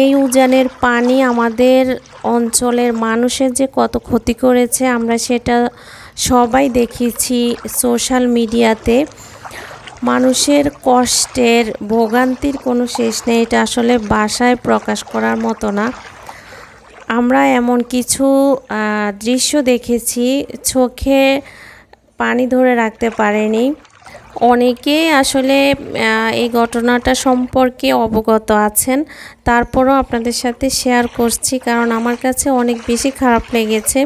এই উজানের পানি আমাদের অঞ্চলের মানুষের যে কত ক্ষতি করেছে, আমরা সেটা সবাই দেখেছি সোশ্যাল মিডিয়াতে। মানুষের কষ্টের, ভোগান্তির কোনো শেষ নেই, এটা আসলে বাসায় প্রকাশ করার মতো না। আমরা এমন কিছু দৃশ্য দেখেছি, চোখে পানি ধরে রাখতে পারেনি। অনেকে আসলে এই ঘটনাটা সম্পর্কে অবগত আছেন। তারপরও আপনাদের সাথে শেয়ার করছি কারণ আমার কাছে অনেক বেশি খারাপ লেগেছে।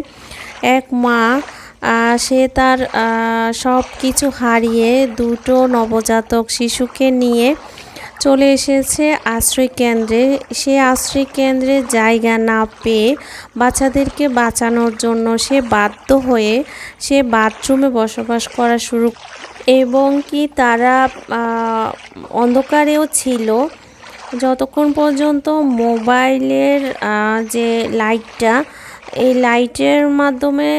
এক মা সে তার সব কিছু হারিয়ে দুটো নবজাতক শিশুকে নিয়ে চলে এসেছে আশ্রয় কেন্দ্রে। সে আশ্রয় কেন্দ্রে জায়গা না পেয়ে বাচ্চাদেরকে বাঁচানোর জন্য সে বাধ্য হয়ে সে বাথরুমে বসবাস করা শুরু এবং কি তারা অন্ধকারেও ছিল। যতক্ষণ পর্যন্ত মোবাইলের যে লাইটটা, এই লাইটের মাধ্যমে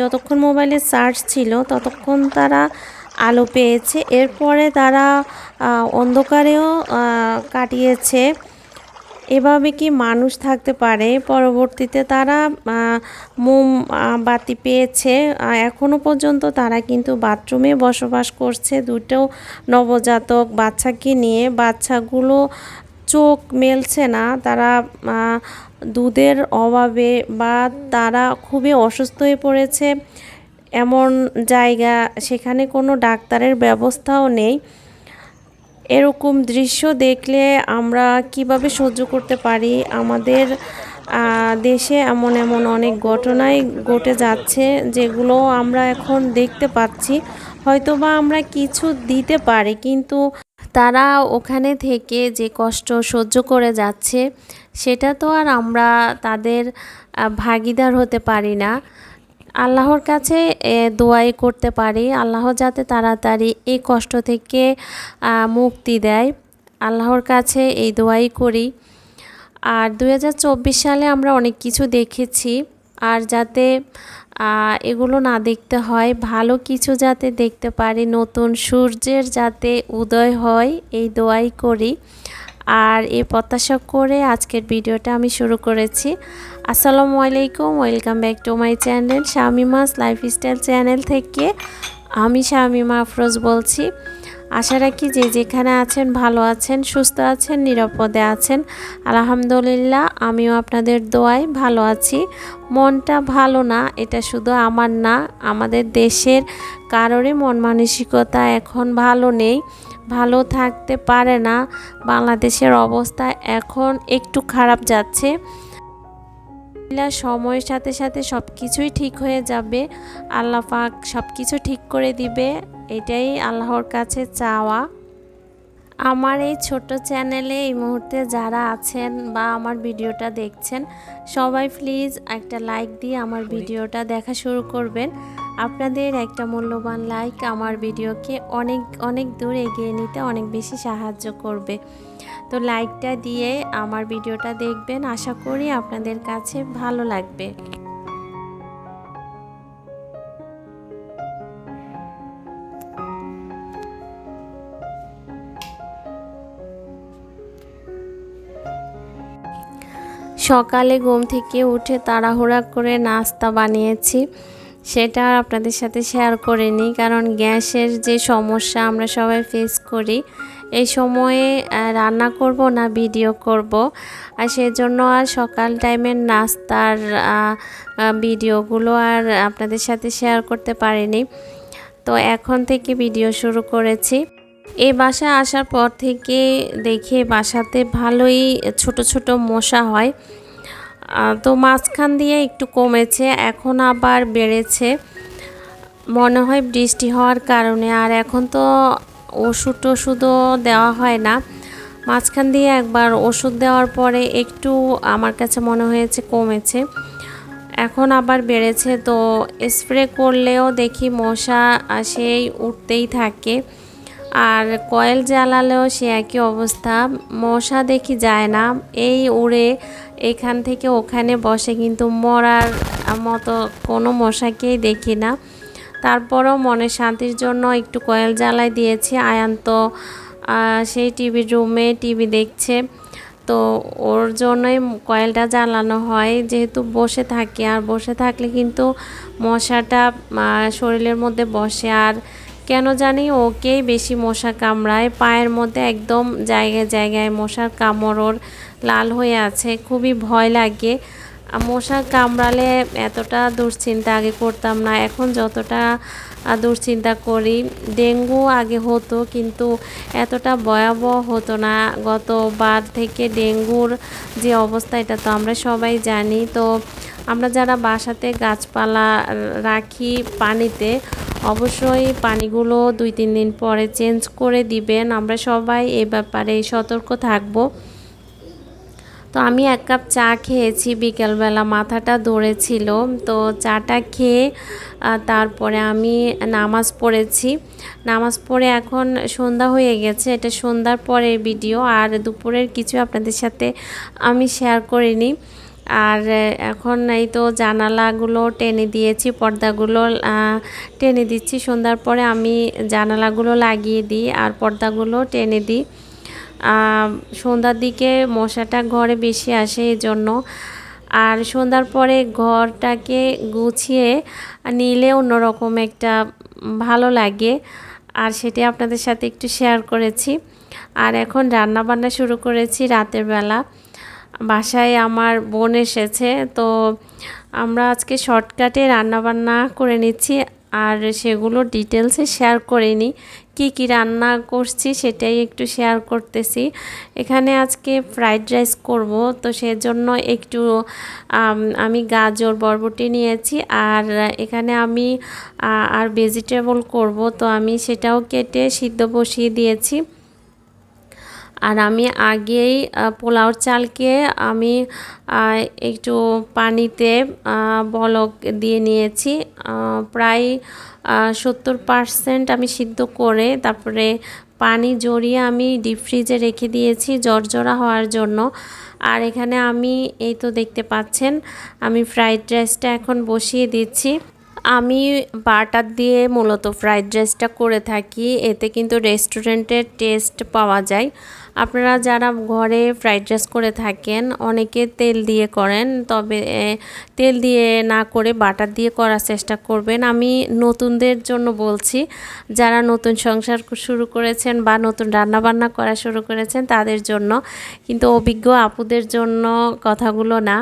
যতক্ষণ মোবাইলে চার্জ ছিল, ততক্ষণ তারা আলো পেয়েছে। এরপরে তারা অন্ধকারেও কাটিয়েছে। এভাবে কি মানুষ থাকতে পারে? পরবর্তীতে তারা মোম বাতি পেয়েছে। আহ, এখনও পর্যন্ত তারা কিন্তু বাথরুমে বসবাস করছে। দুটো নবজাতক বাচ্চাকে নিয়ে। বাচ্চাগুলো চোখ মেলছে না। তারা দুধের অভাবে বা তারা খুবই অসুস্থ হয়ে পড়েছে। এমন জায়গা সেখানে কোনো ডাক্তারের ব্যবস্থাও নেই। এরকম দৃশ্য দেখলে আমরা কীভাবে সহ্য করতে পারি? আমাদের দেশে এমন এমন অনেক ঘটনাই ঘটে যাচ্ছে যেগুলো আমরা এখন দেখতে পাচ্ছি। হয়তোবা আমরা কিছু দিতে পারি, কিন্তু তারা ওখানে থেকে যে কষ্ট সহ্য করে যাচ্ছে, সেটা তো আর আমরা তাদের ভাগিদার হতে পারি না। আল্লাহর কাছে দোয়াই করতে পারি। আল্লাহ যাতে তাড়াতাড়ি এই কষ্ট থেকে মুক্তি দেয়। আল্লাহর কাছে এই দোয়াই করি। আর দুহাজার চব্বিশ সালে আমরা অনেক কিছু দেখেছি। আর যাতে এগুলো না দেখতে হয়, ভালো কিছু যাতে দেখতে পারি, নতুন সূর্যের যাতে উদয় হয়, এই দোয়াই করি। আর এই প্রত্যাশা করে আজকের ভিডিওটা আমি শুরু করেছি। আসসালামু আলাইকুম, welcome back to my channel Shamima's lifestyle channel থেকে আমি শামিমা আফরোজ বলছি। আশা রাখি যে যেখানে আছেন ভালো আছেন, সুস্থ আছেন, নিরাপদে আছেন। আলহামদুলিল্লাহ, আমিও আপনাদের দোয়ায় ভালো আছি। মনটা ভালো না, এটা শুধু আমার না, আমাদের দেশের কারোরই মন মানসিকতা এখন ভালো নেই। ভালো থাকতে পারে না। বাংলাদেশের অবস্থা এখন একটু খারাপ যাচ্ছে। সময়ের সাথে সাথে সব কিছুই ঠিক হয়ে যাবে। আল্লাহ পাক সব কিছু ঠিক করে দিবে। এটাই আল্লাহর কাছে চাওয়া। আমার এই ছোট চ্যানেলে এই মুহূর্তে যারা আছেন বা আমার ভিডিওটা দেখছেন সবাই প্লিজ একটা লাইক দিয়ে আমার ভিডিওটা দেখা শুরু করবেন। আপনাদের একটা মূল্যবান লাইক আমার ভিডিওকে অনেক অনেক দূর এগিয়ে নিতে অনেক বেশি সাহায্য করবে। তো লাইকটা দিয়ে আমার ভিডিওটা দেখবেন, আশা করি আপনাদের কাছে ভালো লাগবে। সকালে ঘুম থেকে উঠে তাড়াহুড়া করে নাস্তা বানিয়েছি। সেটা আপনাদের সাথে শেয়ার করিনি কারণ গ্যাসের যে সমস্যা আমরা সবাই ফেস করি, এই সময়ে রান্না করব না ভিডিও করব? আর সেজন্য আর সকাল টাইমের নাস্তার ভিডিওগুলো আর আপনাদের সাথে শেয়ার করতে পারিনি। তো এখন থেকে ভিডিও শুরু করেছি। এই বাসা আসার পর থেকে দেখে বাসাতে ভালোই ছোট ছোট মশা হয়। তো মাঝখান দিয়ে একটু কমেছে, এখন আবার বেড়েছে। মনে হয় বৃষ্টি হওয়ার কারণে, আর এখন তো ওষুধ টষুধও দেওয়া হয় না। মাঝখান দিয়ে একবার ওষুধ দেওয়ার পরে একটু আমার কাছে মনে হয়েছে কমেছে। এখন আবার বেড়েছে, তো স্প্রে করলেও দেখি মশা সেই উঠতেই থাকে। আর কয়েল জ্বালালেও সে একই অবস্থা। মশা দেখি যায় না। এই উড়ে এখান থেকে ওখানে বসে কিন্তু মরার মতো কোনো মশাকেই দেখি না। তারপরেও মনের শান্তির জন্য একটু কয়েল জ্বালাই দিয়েছি আয়ান তো। সেই টিভির রুমে টিভি দেখছে। তো ওর জন্যই কয়েলটা জ্বালানো হয়। যেহেতু বসে থাকে, আর বসে থাকলে কিন্তু মশাটা শরীরের মধ্যে বসে। আর কেন জানি ওকেই বেশি মশা কামড়ায়, পায়ের মধ্যে একদম জায়গায় জায়গায় মশার কামড় লাল হয়ে আছে, খুবই ভয় লাগে। মশা কামড়ালে এতটা দুশ্চিন্তা আগে করতাম না। এখন যতটা দুশ্চিন্তা করি, ডেঙ্গু আগে হতো কিন্তু এতটা ভয়াবহ হতো না। গতবার থেকে ডেঙ্গুর যে অবস্থা, এটা তো আমরা সবাই জানি। তো আমরা যারা বাসাতে গাছপালা রাখি পানিতে, অবশ্যই পানিগুলো দুই তিন দিন পরে চেঞ্জ করে দিবেন। আমরা সবাই এ ব্যাপারে সতর্ক থাকব। তো আমি এক কাপ চা খেয়েছি বিকেলবেলা, মাথাটা ধরেছিল। তো চাটা খেয়ে তারপরে আমি নামাজ পড়েছি। নামাজ পড়ে এখন সন্ধ্যা হয়ে গেছে, এটা সন্ধ্যার পরের ভিডিও আর দুপুরের কিছু আপনাদের সাথে আমি শেয়ার করিনি। আর এখন এই তো জানালাগুলো টেনে দিয়েছি, পর্দাগুলো টেনে দিচ্ছি। সন্ধ্যার পরে আমি জানালাগুলো লাগিয়ে দিই আর পর্দাগুলো টেনে দিই। সন্ধ্যার দিকে মশাটা ঘরে বেশি আসে এই জন্য আর সন্ধ্যার পরে ঘরটাকে গুছিয়ে নিলে অন্যরকম একটা ভালো লাগে। আর সেটি আপনাদের সাথে একটু শেয়ার করেছি। আর এখন রান্না বান্না শুরু করেছি রাতের বেলা। বাসায় আমার বোন এসেছে, তো আমরা আজকে শর্টকাটে রান্নাবান্না করে নিচ্ছি। আর সেগুলো ডিটেলসে শেয়ার করিনি। কি কি রান্না করছি সেটাই একটু শেয়ার করতেছি। এখানে আজকে ফ্রাইড রাইস করব, তো সেজন্য একটু, আমি গাজর, বরবটি নিয়েছি। আর এখানে আমি আর ভেজিটেবল করব, তো আমি সেটাও কেটে সিদ্ধ বসিয়ে দিয়েছি। আর আমি আগেই পোলাওর চালকে আমি একটু পানিতে বলক দিয়ে নিয়েছি। প্রায় সত্তর পারসেন্ট আমি সিদ্ধ করে তারপরে পানি জড়িয়ে আমি ডিপ ফ্রিজে রেখে দিয়েছি জর্জরা হওয়ার জন্য। আর এখানে আমি, এই তো দেখতে পাচ্ছেন, আমি ফ্রাইড রাইসটা এখন বসিয়ে দিচ্ছি। আমি বাটার দিয়ে মূলত ফ্রাইড রাইসটা করে থাকি, এতে কিন্তু রেস্টুরেন্টের টেস্ট পাওয়া যায়। আপনারা যারা ঘরে ফ্রাইড রাইস করে থাকেন, অনেকে তেল দিয়ে করেন, তবে তেল দিয়ে না করে বাটার দিয়ে করার চেষ্টা করবেন। আমি নতুনদের জন্য বলছি, যারা নতুন সংসার শুরু করেছেন বা নতুন রান্নাবান্না করা শুরু করেছেন, তাদের জন্য, কিন্তু অভিজ্ঞ আপুদের জন্য কথাগুলো না।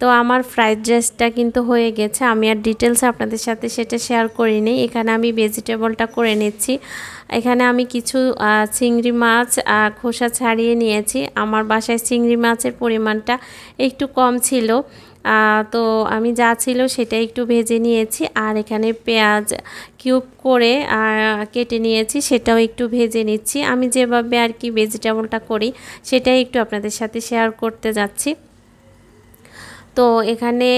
তো আমার ফ্রাইড রাইসটা কিন্তু হয়ে গেছে। আমি আর ডিটেলস আপনাদের সাথে সেটা শেয়ার করিনি এখানে আমি ভেজিটেবলটা করে নিচ্ছি। এখানে আমি কিছু চিংড়ি মাছ খোসা ছাড়িয়ে নিয়েছি। আমার বাসায় চিংড়ি মাছের পরিমাণটা একটু কম ছিল। তো আমি যা ছিল সেটা একটু ভেজে নিয়েছি। আর এখানে পেঁয়াজ কিউব করে কেটে নিয়েছি, সেটাও একটু ভেজে নিচ্ছি। আমি যেভাবে আর কি ভেজিটেবলটা করি, সেটাই একটু আপনাদের সাথে শেয়ার করতে যাচ্ছি। তো এখানে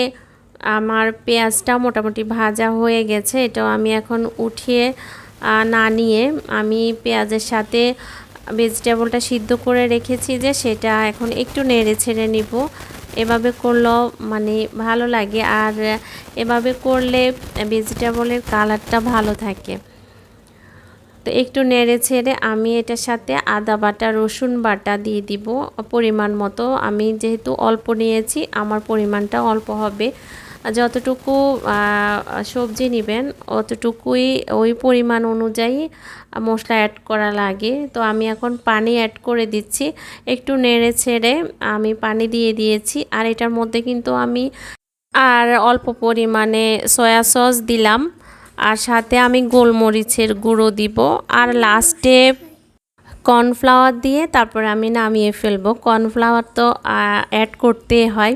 আমার পেঁয়াজটা মোটামুটি ভাজা হয়ে গেছে, এটাও আমি এখন উঠিয়ে না নিয়ে আমি পেঁয়াজের সাথে ভেজিটেবলটা সিদ্ধ করে রেখেছি যে সেটা এখন একটু নেড়ে ছেড়ে নিব। এভাবে করলেও মানে ভালো লাগে, আর এভাবে করলে ভেজিটেবলের কালারটা ভালো থাকে। তো একটু নেড়ে ছেড়ে আমি এটার সাথে আদা বাটা, রসুন বাটা দিয়ে দিব। পরিমাণ মতো আমি যেহেতু অল্প নিয়েছি, আমার পরিমাণটা অল্প হবে। যতটুকু সবজি নেবেন, অতটুকুই ওই পরিমাণ অনুযায়ী মশলা অ্যাড করা লাগে। তো আমি এখন পানি অ্যাড করে দিচ্ছি। একটু নেড়ে ছেড়ে আমি পানি দিয়ে দিয়েছি। আর এটার মধ্যে কিন্তু আমি আর অল্প পরিমাণে সয়া সস দিলাম। আর সাথে আমি গোলমরিচের গুঁড়ো দিব। আর লাস্টে কর্নফ্লাওয়ার দিয়ে তারপর আমি নামিয়ে ফেলব। কর্নফ্লাওয়ার তো অ্যাড করতে হয়।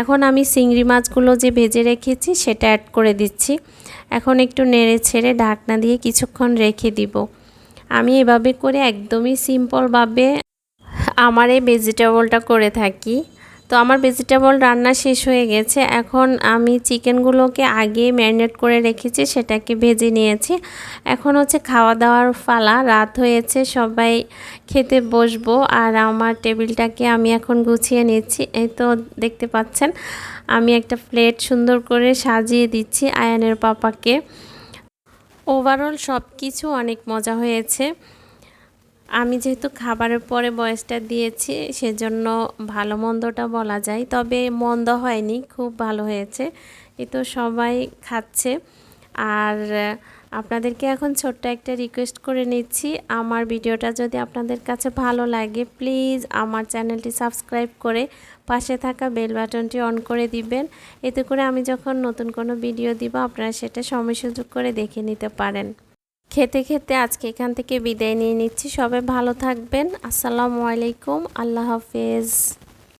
এখন আমি চিংড়ি মাছগুলো যে ভেজে রেখেছি সেটা অ্যাড করে দিচ্ছি। এখন একটু নেড়ে ছেড়ে ঢাকনা দিয়ে কিছুক্ষণ রেখে দিব। আমি এভাবে করে একদমই সিম্পলভাবে আমার এই ভেজিটেবলটা করে থাকি। তো আমার ভেজিটেবল রান্না শেষ হয়ে গেছে। এখন আমি চিকেনগুলোকে আগে ম্যারিনেট করে রেখেছি, সেটাকে ভেজে নিয়েছি। এখন হচ্ছে খাওয়া দাওয়ার ফালা রাত হয়েছে, সবাই খেতে বসবো। আর আমার টেবিলটাকে আমি এখন গুছিয়ে নিচ্ছি। এই তো দেখতে পাচ্ছেন, আমি একটা প্লেট সুন্দর করে সাজিয়ে দিচ্ছি আয়ানের পাপাকে। ওভারঅল সব কিছু অনেক মজা হয়েছে। আমি যেহেতু খাবারের পরে বয়সটা দিয়েছি, সেজন্য ভালো মন্দটা বলা যায়। তবে মন্দ হয়নি, খুব ভালো হয়েছে। এ তো সবাই খাচ্ছে। আর আপনাদেরকে এখন ছোট্ট একটা রিকোয়েস্ট করে নিচ্ছি। আমার ভিডিওটা যদি আপনাদের কাছে ভালো লাগে প্লিজ আমার চ্যানেলটি সাবস্ক্রাইব করে পাশে থাকা বেল বাটনটি অন করে দিবেন। এতে করে আমি যখন নতুন কোনো ভিডিও দিব, আপনারা সেটা সময় সুযোগ করে দেখে নিতে পারেন। খেতে খেতে আজকে এখান থেকে বিদায় নিয়ে নিচ্ছি। সবাই ভালো থাকবেন। আসসালামু আলাইকুম। আল্লাহ হাফেজ।